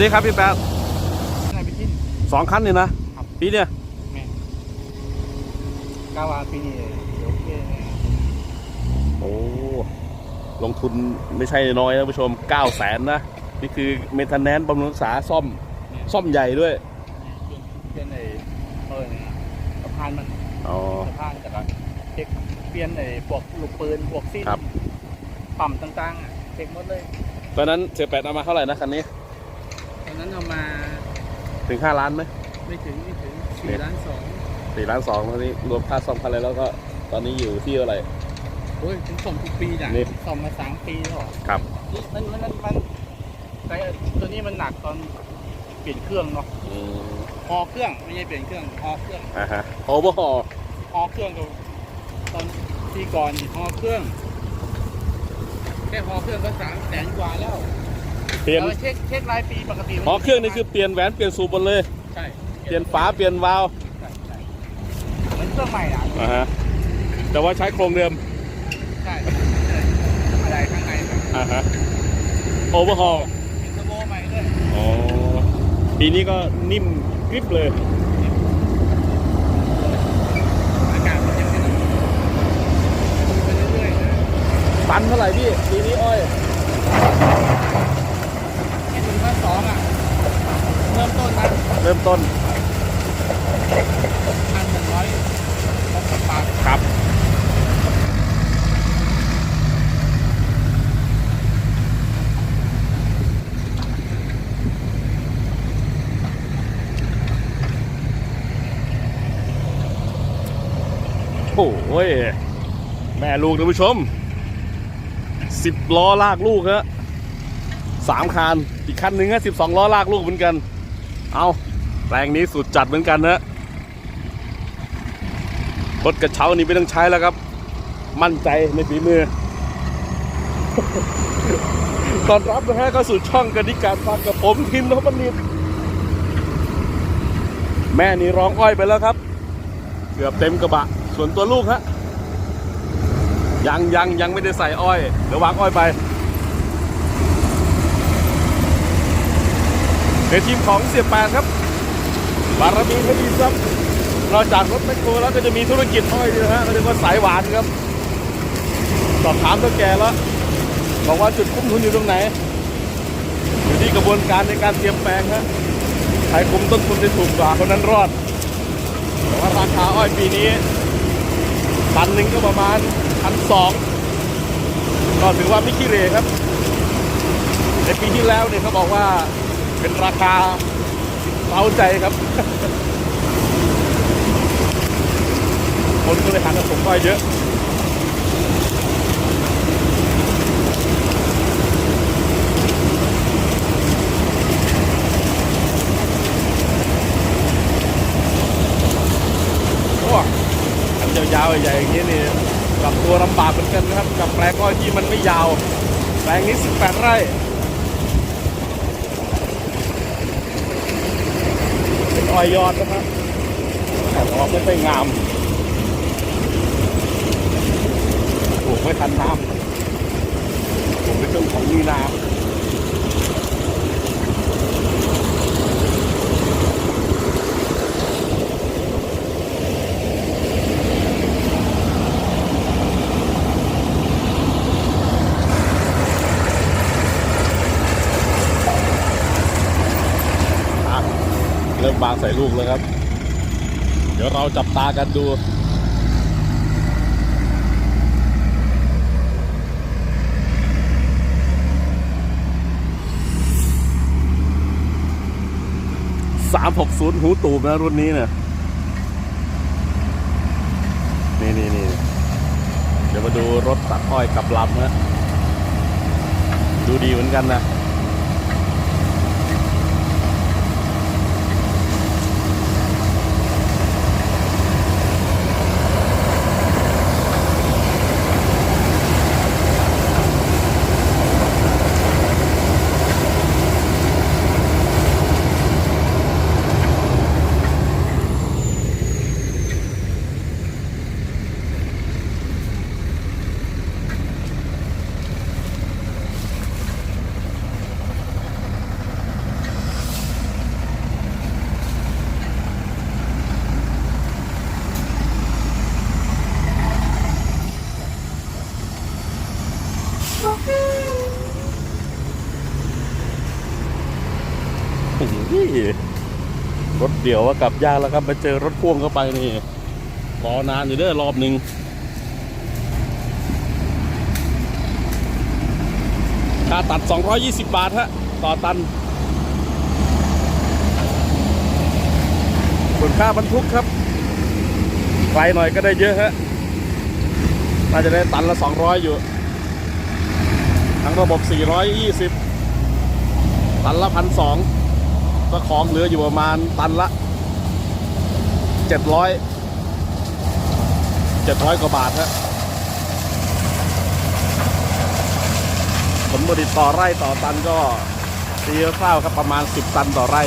ดีครับพี่แป๊ดนายพิชิตสองคันนี่นะ ครับ ปีเนี่ยแม่กาวาปีนี้โอเคแน่โอ้ลงทุนไม่ใช่น้อยนะผู้ชม9 0 0แสนนะ นี่คือเมนเทนแนนซ์บำรุงรักษาซ่อม ซ่อมใหญ่ด้วย เปลี่ยนไอ้เออเนี่ยสะพานมันอ๋อ สะพานแต่ละเช็คเปลี่ยนไอ้พวกลูกปืนพวกซีนครับ ปั๊มต่างๆอะเช็คหมดเลยตอนนั้นเสียแปดเอามาเท่าไหร่นะคันนี้ ตอนนั้นเอามาถึง5ล้านไหมไม่ถึงไม่ถึงสี่ล้านสองสี่ล้านสองตอนนี้รวมค่าซ่อมค่าอะไรแล้วก็ตอนนี้อยู่ที่เท่าไหร่โอ้ยถึงส่งทุกปีจ้ะนี่ ส่งมาสามปีแล้วเหรอครับนี่มันมันมันมันแต่ตัวนี้มันหนักตอนเปลี่ยนเครื่องเนาะอืมฮอเครื่องไม่ใช่เปลี่ยนเครื่องฮอเครื่องอ่าฮะโอเวอร์ฮอลฮอเครื่องก็ตอนที่ก่อนฮอเครื่องแค่ฮอเครื่องก็สามแสนกว่าแล้ว เปลี่ยนเราเช็คเช็ครายปีปกติฮอเครื่องนี่คือเปลี่ยนแหวนเปลี่ยนสูบหมดเลย ใช่เปลี่ยนฝาเปลี่ยนวาล์วใช่ใช่เหมือนเครื่องใหม่อะอ่าฮะแต่ว่าใช้โครงเดิมใช่อะไรข้างในแบบอ่าฮะโอเวอร์ฮอลเห็นเทอร์โบใหม่ด้วยอ๋อปีนี้ก็นิ่มกริบเลยอากาศมันยังไม่ต้องไปเรื่อยๆนะตันเท่าไหร่พี่ปีนี้อ้อย แค่ถึงพันสองอะเริ่มต้นนะ เริ่มต้นพันหนึ่งร้อยหกสิบบาทครับโอ้ยแม่ลูกท่านผู้ชมสิบล้อลากลูกฮะสามคันอีกคันหนึ่งฮะสิบสองล้อลากลูกเหมือนกัน เอา แรงนี้สุดจัดเหมือนกันนะรถกระเช้านี้ไม่ต้องใช้แล้วครับ มั่นใจในฝีมือตอนรับนะฮะเข้าสู่ช่องกันนิการฟังกับผมทินนพนิตแม่นี่ร้องอ้อยไปแล้วครับ เกือบเต็มกระบะ ส่วนตัวลูกฮะยังยังยังไม่ได้ใส่อ้อยเดี๋ยววางอ้อยไปในทีมของเสียแปดครับ บารมีคดีซับนอกจากรถแมคโครแล้วก็จะมีธุรกิจอ้อยด้วยนะฮะเรียกว่าสายหวานครับ สอบถามเท่าแก่แล้วบอกว่าจุดคุ้มทุนอยู่ตรงไหน อยู่ที่กระบวนการในการเตรียมแปลงฮะใครคุ้มต้นทุนได้ถูกกว่าคนนั้นรอดแต่ว่าราคาอ้อยปีนี้ตันหนึ่งก็ประมาณพันสองก็ถือว่าไม่ขี้เหร่ครับในปีที่แล้วเนี่ยเขาบอกว่าเป็นราคา เล้าใจครับ คนก็เลยหันมาผมก้อยเยอะโอ้อันยาวๆใหญ่ๆอย่างนี้นี่ปรับตัวลำบากเหมือนกันนะครับ กับแปลงอ้อยที่มันไม่ยาว แปลงนี้ 18 ไร่ เป็น อ้อยยอดนะครับแต่ออกไม่ค่อยงามปลูกไม่ทันน้ำปลูกในช่วงของมีนา อะเริ่ม บางใส่ลูกแล้วครับ เดี๋ยวเราจับตากันดูสามหกศูนย์หูตูบนะรุ่นนี้เนี่ยนี่นี่นี่เดี๋ยวมาดูรถตัดอ้อยกับลำนะดูดีเหมือนกันนะ รถเดี่ยวว่ากลับยากแล้วครับไปเจอรถพ่วงเข้าไปนี่รอนานอยู่เด้อรอบหนึ่งค่าตัด 220 บาทฮะต่อตันส่วนค่าบรรทุกครับไปหน่อยก็ได้เยอะฮะน่าจะได้ตันละ 200 อยู่ ทั้งระบบ 420 ตันละ 1,200 ก็คล้องเรืออยู่ประมาณตันละเจ็ดร้อยเจ็ดร้อยกว่าบาทครับผลผลิตต่อไร่ต่อตันก็ตีคร่าครับประมาณสิบตันต่อไร่